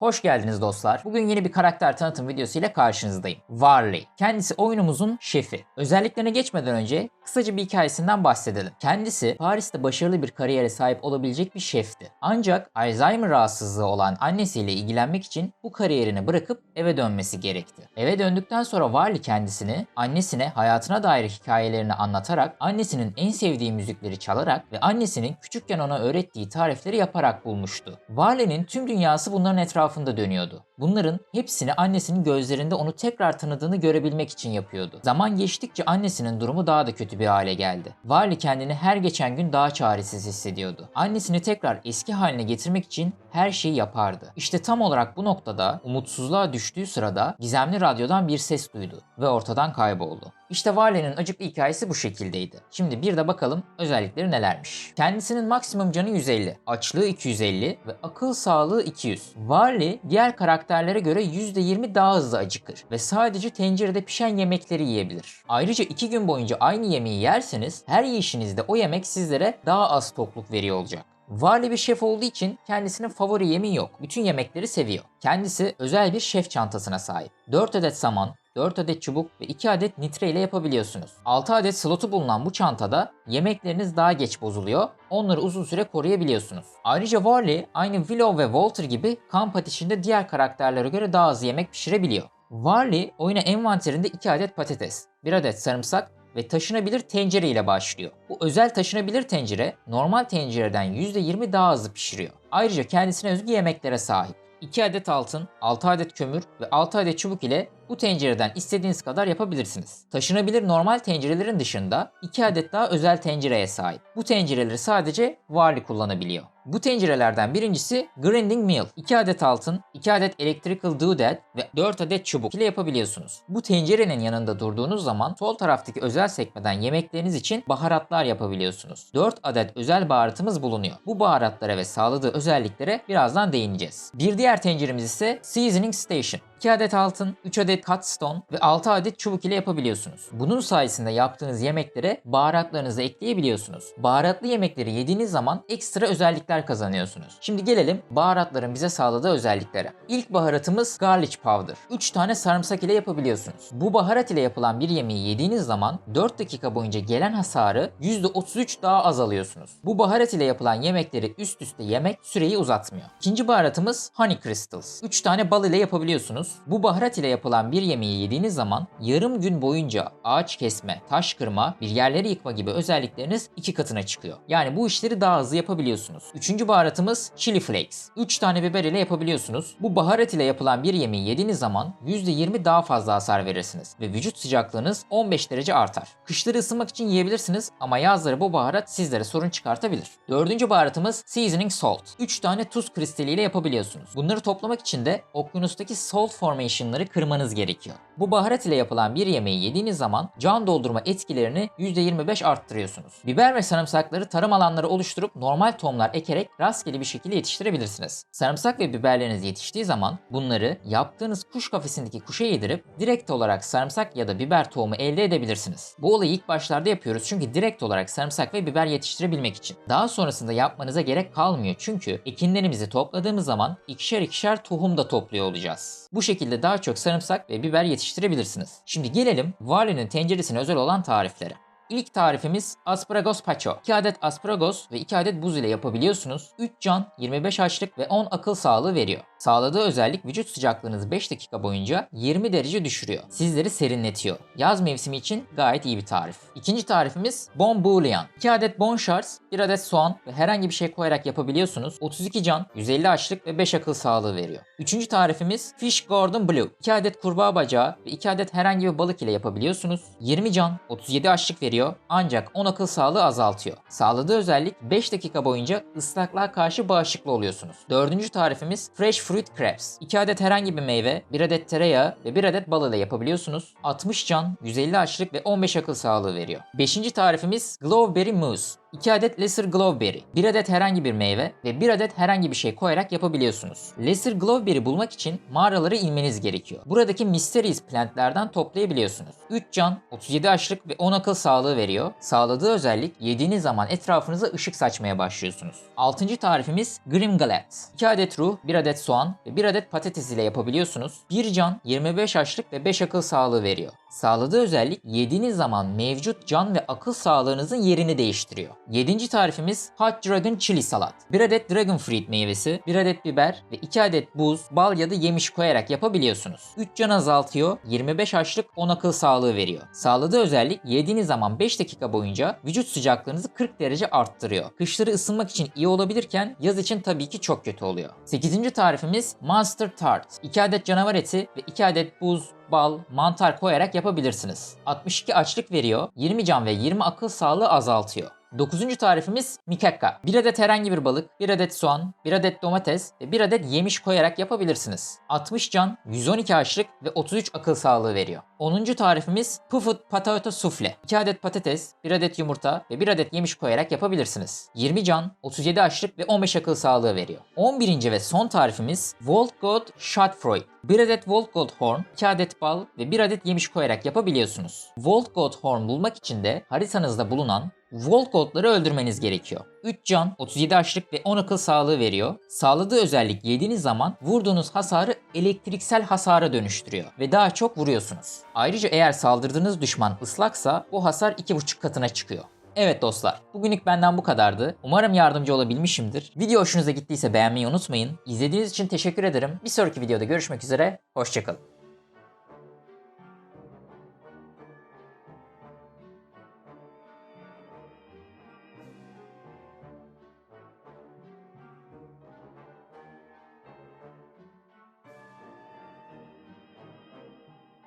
Hoş geldiniz dostlar. Bugün yeni bir karakter tanıtım videosu ile karşınızdayım. Varley. Kendisi oyunumuzun şefi. Özelliklerine geçmeden önce kısaca bir hikayesinden bahsedelim. Kendisi Paris'te başarılı bir kariyere sahip olabilecek bir şefti. Ancak Alzheimer rahatsızlığı olan annesiyle ilgilenmek için bu kariyerini bırakıp eve dönmesi gerekti. Eve döndükten sonra Varley kendisini annesine hayatına dair hikayelerini anlatarak, annesinin en sevdiği müzikleri çalarak ve annesinin küçükken ona öğrettiği tarifleri yaparak bulmuştu. Varley'nin tüm dünyası bunların etrafında dönüyordu. Bunların hepsini annesinin gözlerinde onu tekrar tanıdığını görebilmek için yapıyordu. Zaman geçtikçe annesinin durumu daha da kötü bir hale geldi. Varley kendini her geçen gün daha çaresiz hissediyordu. Annesini tekrar eski haline getirmek için her şeyi yapardı. İşte tam olarak bu noktada umutsuzluğa düştüğü sırada gizemli radyodan bir ses duydu ve ortadan kayboldu. İşte Varley'nin acıklı hikayesi bu şekildeydi. Şimdi bir de bakalım özellikleri nelermiş. Kendisinin maksimum canı 150, açlığı 250 ve akıl sağlığı 200. Varley diğer karakterlere göre %20 daha hızlı acıkır ve sadece tencerede pişen yemekleri yiyebilir. Ayrıca 2 gün boyunca aynı yemeği yerseniz her yiyişinizde o yemek sizlere daha az tokluk veriyor olacak. Varlı bir şef olduğu için kendisinin favori yemeği yok. Bütün yemekleri seviyor. Kendisi özel bir şef çantasına sahip. 4 adet saman, 4 adet çubuk ve 2 adet nitre ile yapabiliyorsunuz. 6 adet slotu bulunan bu çantada yemekleriniz daha geç bozuluyor. Onları uzun süre koruyabiliyorsunuz. Ayrıca Warley aynı Willow ve Walter gibi kamp ateşinde diğer karakterlere göre daha hızlı yemek pişirebiliyor. Warley oyuna envanterinde 2 adet patates, 1 adet sarımsak ve taşınabilir tencere ile başlıyor. Bu özel taşınabilir tencere normal tencereden %20 daha hızlı pişiriyor. Ayrıca kendisine özgü yemeklere sahip. 2 adet altın, 6 adet kömür ve 6 adet çubuk ile bu tencereden istediğiniz kadar yapabilirsiniz. Taşınabilir normal tencerelerin dışında 2 adet daha özel tencereye sahip. Bu tencereleri sadece Varley kullanabiliyor. Bu tencerelerden birincisi Grinding Mill. 2 adet altın, 2 adet Electrical Doodad ve 4 adet çubuk ile yapabiliyorsunuz. Bu tencerenin yanında durduğunuz zaman sol taraftaki özel sekmeden yemekleriniz için baharatlar yapabiliyorsunuz. 4 adet özel baharatımız bulunuyor. Bu baharatlara ve sağladığı özelliklere birazdan değineceğiz. Bir diğer tenceremiz ise Seasoning Station. 2 adet altın, 3 adet cut stone ve 6 adet çubuk ile yapabiliyorsunuz. Bunun sayesinde yaptığınız yemeklere baharatlarınızı ekleyebiliyorsunuz. Baharatlı yemekleri yediğiniz zaman ekstra özellikler kazanıyorsunuz. Şimdi gelelim baharatların bize sağladığı özelliklere. İlk baharatımız garlic powder. 3 tane sarımsak ile yapabiliyorsunuz. Bu baharat ile yapılan bir yemeği yediğiniz zaman 4 dakika boyunca gelen hasarı %33 daha az alıyorsunuz. Bu baharat ile yapılan yemekleri üst üste yemek süreyi uzatmıyor. İkinci baharatımız honey crystals. 3 tane bal ile yapabiliyorsunuz. Bu baharat ile yapılan bir yemeği yediğiniz zaman yarım gün boyunca ağaç kesme, taş kırma, bir yerleri yıkma gibi özellikleriniz iki katına çıkıyor. Yani bu işleri daha hızlı yapabiliyorsunuz. Üçüncü baharatımız chili flakes. 3 tane biber ile yapabiliyorsunuz. Bu baharat ile yapılan bir yemeği yediğiniz zaman %20 daha fazla hasar verirsiniz ve vücut sıcaklığınız 15 derece artar. Kışları ısınmak için yiyebilirsiniz ama yazları bu baharat sizlere sorun çıkartabilir. Dördüncü baharatımız seasoning salt. 3 tane tuz kristali ile yapabiliyorsunuz. Bunları toplamak için de okyanustaki salt formation'ları kırmanız gerekiyor. Bu baharat ile yapılan bir yemeği yediğiniz zaman can doldurma etkilerini %25 arttırıyorsunuz. Biber ve sarımsakları tarım alanları oluşturup normal tohumlar ekerek rastgele bir şekilde yetiştirebilirsiniz. Sarımsak ve biberleriniz yetiştiği zaman bunları yaptığınız kuş kafesindeki kuşa yedirip direkt olarak sarımsak ya da biber tohumu elde edebilirsiniz. Bu olayı ilk başlarda yapıyoruz çünkü direkt olarak sarımsak ve biber yetiştirebilmek için. Daha sonrasında yapmanıza gerek kalmıyor çünkü ekinlerimizi topladığımız zaman ikişer ikişer tohum da topluyor olacağız. Bu şekilde daha çok sarımsak ve biber yetiştirebilirsiniz. Şimdi gelelim Varley'nin tenceresine özel olan tariflere. İlk tarifimiz asparagus pacho. 2 adet asparagus ve 2 adet buz ile yapabiliyorsunuz. 3 can, 25 açlık ve 10 akıl sağlığı veriyor. Sağladığı özellik vücut sıcaklığınızı 5 dakika boyunca 20 derece düşürüyor. Sizleri serinletiyor. Yaz mevsimi için gayet iyi bir tarif. İkinci tarifimiz bon bouillon. 2 adet bon şars, 1 adet soğan ve herhangi bir şey koyarak yapabiliyorsunuz. 32 can, 150 açlık ve 5 akıl sağlığı veriyor. Üçüncü tarifimiz fish gordon bleu. 2 adet kurbağa bacağı ve 2 adet herhangi bir balık ile yapabiliyorsunuz. 20 can, 37 açlık veriyor ancak 10 akıl sağlığı azaltıyor. Sağladığı özellik 5 dakika boyunca ıslaklığa karşı bağışıklı oluyorsunuz. Dördüncü tarifimiz fresh fruit crepes. 2 adet herhangi bir meyve, 1 adet tereyağı ve 1 adet bal ile yapabiliyorsunuz. 60 can, 150 açlık ve 15 akıl sağlığı veriyor. Beşinci tarifimiz glowberry mousse. 2 adet Lesser Glowberry, 1 adet herhangi bir meyve ve 1 adet herhangi bir şey koyarak yapabiliyorsunuz. Lesser Glowberry bulmak için mağaralara inmeniz gerekiyor. Buradaki Mysterious Plant'lerden toplayabiliyorsunuz. 3 can, 37 açlık ve 10 akıl sağlığı veriyor. Sağladığı özellik yediğiniz zaman etrafınıza ışık saçmaya başlıyorsunuz. 6. tarifimiz Grim Gallet. 2 adet ruh, 1 adet soğan ve 1 adet patates ile yapabiliyorsunuz. 1 can, 25 açlık ve 5 akıl sağlığı veriyor. Sağladığı özellik yediğiniz zaman mevcut can ve akıl sağlığınızın yerini değiştiriyor. 7. tarifimiz Hot Dragon Chili Salat. 1 adet Dragon Fruit meyvesi, 1 adet biber ve 2 adet buz, bal ya da yemiş koyarak yapabiliyorsunuz. 3 can azaltıyor, 25 açlık 10 akıl sağlığı veriyor. Sağladığı özellik yediğiniz zaman 5 dakika boyunca vücut sıcaklığınızı 40 derece arttırıyor. Kışları ısınmak için iyi olabilirken yaz için tabii ki çok kötü oluyor. 8. tarifimiz Monster Tart. 2 adet canavar eti ve 2 adet buz, bal, mantar koyarak yapabilirsiniz. 62 açlık veriyor, 20 can ve 20 akıl sağlığı azaltıyor. 9. tarifimiz mikakka. 1 adet herhangi bir balık, 1 adet soğan, 1 adet domates ve 1 adet yemiş koyarak yapabilirsiniz. 60 can, 112 açlık ve 33 akıl sağlığı veriyor. 10. tarifimiz Puffed Potato Souffle. 2 adet patates, 1 adet yumurta ve 1 adet yemiş koyarak yapabilirsiniz. 20 can, 37 açlık ve 15 akıl sağlığı veriyor. 11. ve son tarifimiz Volt God Shotfruit. 1 adet Volt Gold Horn, 2 adet bal ve 1 adet yemiş koyarak yapabiliyorsunuz. Volt Gold Horn bulmak için de haritanızda bulunan Volt Gold'ları öldürmeniz gerekiyor. 3 can, 37 açlık ve 10 akıl sağlığı veriyor. Sağladığı özellik yediğiniz zaman vurduğunuz hasarı elektriksel hasara dönüştürüyor ve daha çok vuruyorsunuz. Ayrıca eğer saldırdığınız düşman ıslaksa bu hasar 2,5 katına çıkıyor. Evet dostlar, bugünlük benden bu kadardı. Umarım yardımcı olabilmişimdir. Video hoşunuza gittiyse beğenmeyi unutmayın. İzlediğiniz için teşekkür ederim. Bir sonraki videoda görüşmek üzere, hoşçakalın.